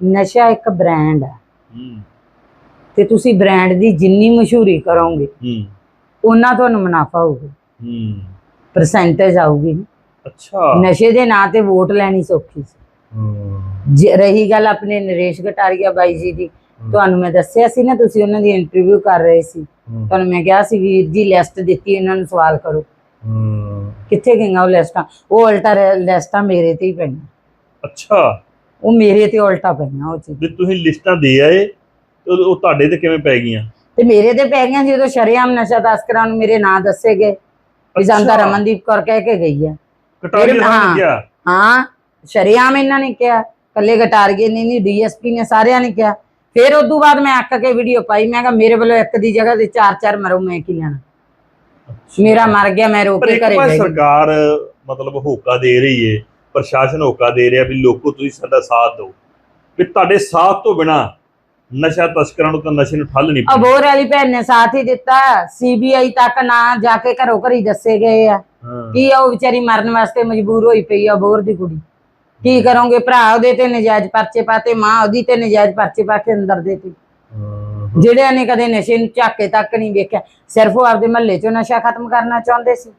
ਨਸ਼ਾ ਇੱਕ ਬ੍ਰਾਂਡ ਹੈ। ਤੇ ਤੁਸੀਂ ਬ੍ਰਾਂਡ ਦੀ ਜਿੰਨੀ ਮਸ਼ਹੂਰੀ ਕਰੋਗੇ ਹੂੰ। ਉਹਨਾਂ ਤੁਹਾਨੂੰ ਮੁਨਾਫਾ ਹੋਊਗਾ। ਹੂੰ। ਪਰਸੈਂਟੇਜ ਆਊਗੀ ਅੱਛਾ। ਨਸ਼ੇ ਦੇ ਨਾਂ ਤੇ ਵੋਟ ਲੈਣੀ ਸੌਖੀ ਸੀ। ਰਹੀ ਗੱਲ ਆਪਣੇ ਨਰੇਸ਼ ਗਟਾਰੀਆ ਬਾਈ ਜੀ ਦੀ ਤੁਹਾਨੂੰ ਮੈਂ ਦੱਸਿਆ ਸੀ ਨਾ ਤੁਸੀਂ ਉਹਨਾਂ ਦੀ ਇੰਟਰਵਿਊ ਕਰ ਰਹੇ ਸੀ। ਤੁਹਾਨੂੰ ਮੈਂ ਕਿਹਾ ਸੀ ਵੀਰ ਜੀ ਲਿਸਟ ਦਿੱਤੀ ਇਹਨਾਂ ਨੂੰ ਸਵਾਲ ਕਰੋ। ਹੂੰ। ਕਿੱਥੇ ਗਈਆਂ ਉਹ ਲਿਸਟਾਂ ਉਹ ਉਲਟਾ ਲਿਸਟਾਂ ਮੇਰੇ ਤੇ ਹੀ ਪਈਆਂ ਅੱਛਾ। ਉਹ ਮੇਰੇ ਤੇ ਉਲਟਾ ਪਈਆਂ ਉਹ ਚੀਜ਼। ਵੀ ਤੁਸੀਂ ਲਿਸਟਾਂ ਦੇ ਆਏ ਤੇ ਉਹ ਉਹ ਤੁਹਾਡੇ ਤੇ ਕਿਵੇਂ ਪੈ ਗਈਆਂ? ਤੇ ਮੇਰੇ ਤੇ ਪੈ ਗਈਆਂ ਜਦੋਂ ਸ਼ਰੇਆਮ ਨਸ਼ਾ ਤਸਕਰਾਂ ਨੂੰ ਮੇਰੇ ਨਾਂ ਦੱਸੇ ਗਏ। ਵੀ ਜਨਤਾ ਅੱਛਾ। ਰਮਨਦੀਪ ਕੌਰ ਕਹਿ ਕੇ ਗਈ ਹੈ ਕਟਾਰੀ ਫਿਰ- ਨਾਲ ਹਾਂ। ਸ਼ਰੇਆਮ ਇਹਨਾਂ ਨੇ ਕਿਹਾ। ਕੱਲੇ ਗਟਾਰਗੇ ਨੇ ਨਹੀਂ ਡੀਐਸਪੀ ਨੇ ਸਾਰਿਆਂ ਨੇ ਕਿਹਾ। ਫਿਰ ਉਦੋਂ ਬਾਅਦ ਮੈਂ ਅੱਕ ਕੇ ਵੀਡੀਓ ਪਾਈ ਮੈਂ ਕਿਹਾ ਮੇਰੇ ਵੱਲੋਂ ਇੱਕ ਦੀ ਜਗ੍ਹਾ ਤੇ ਚਾਰ ਚਾਰ ਮਰੋ ਮੈਂ ਕੀ ਲੈਣਾ? ਮੇਰਾ ਮਰ ਗਿਆ ਮੈਂ ਰੋ ਪਰ ਕੇ ਇੱਕ ਘਰੇ ਵਾਰ ਬਹਿ ਗਈ। ਸਰਕਾਰ ਮਤਲਬ ਹੋਕਾ ਦੇ ਰਹੀ ਏ। ਪ੍ਰਸ਼ਾਸਨ ਹੋਕਾ ਦੇ ਰਿਹਾ ਵੀ ਲੋਕੋ ਤੁਸੀਂ ਸਾਡਾ ਸਾਥ ਦਿਓ। ਵੀ ਤੁਹਾਡੇ ਸਾਥ ਤੋਂ ਬਿਨਾ ਨਸ਼ਾ ਤਸਕਰਾਂ ਨੂੰ ਤਾਂ ਨਸ਼ੇ ਨੂੰ ਠੱਲ ਨਹੀਂ ਅਬੋਰ ਵਾਲੀ ਭੈਣ ਨੇ ਸਾਥ ਹੀ ਦਿੱਤਾ। ਸੀਬੀਆਈ ਤੱਕ ਨਾ ਜਾ ਕੇ ਘਰੋਂ ਘਰੀ ਦੱਸੇ ਗਏ ਆ। ਕੀ ਆ ਉਹ ਵਿਚਾਰੀ ਮਰਨ ਵਾਸਤੇ ਮਜਬੂਰ ਹੋਈ ਪਈ ਆ ਅਬੋਰ ਦੀ ਕੁੜੀ। ਕੀ ਕਰੋਗੇ ਭਰਾ ਉਹਦੇ ਤੇ ਨਜਾਇਜ਼ ਪਰਚੇ ਪਾਤੇ ਮਾਂ ਉਹਦੀ ਤੇ ਨਜਾਇਜ਼ ਪਰਚੇ ਪਾ ਕੇ ਅੰਦਰ ਦੇਤੀ। ਹਾਂ। ਜਿਹੜਿਆਂ ਨੇ ਕਦੇ ਨਸ਼ੇ ਨੂੰ ਝਾਕੇ ਤੱਕ ਨਹੀਂ ਵੇਖਿਆ ਸਿਰਫ ਉਹ ਆਪਦੇ ਮਹੱਲੇ ਚੋਂ ਨਸ਼ਾ ਖਤਮ ਕਰਨਾ ਚਾਹੁੰਦੇ ਸੀ।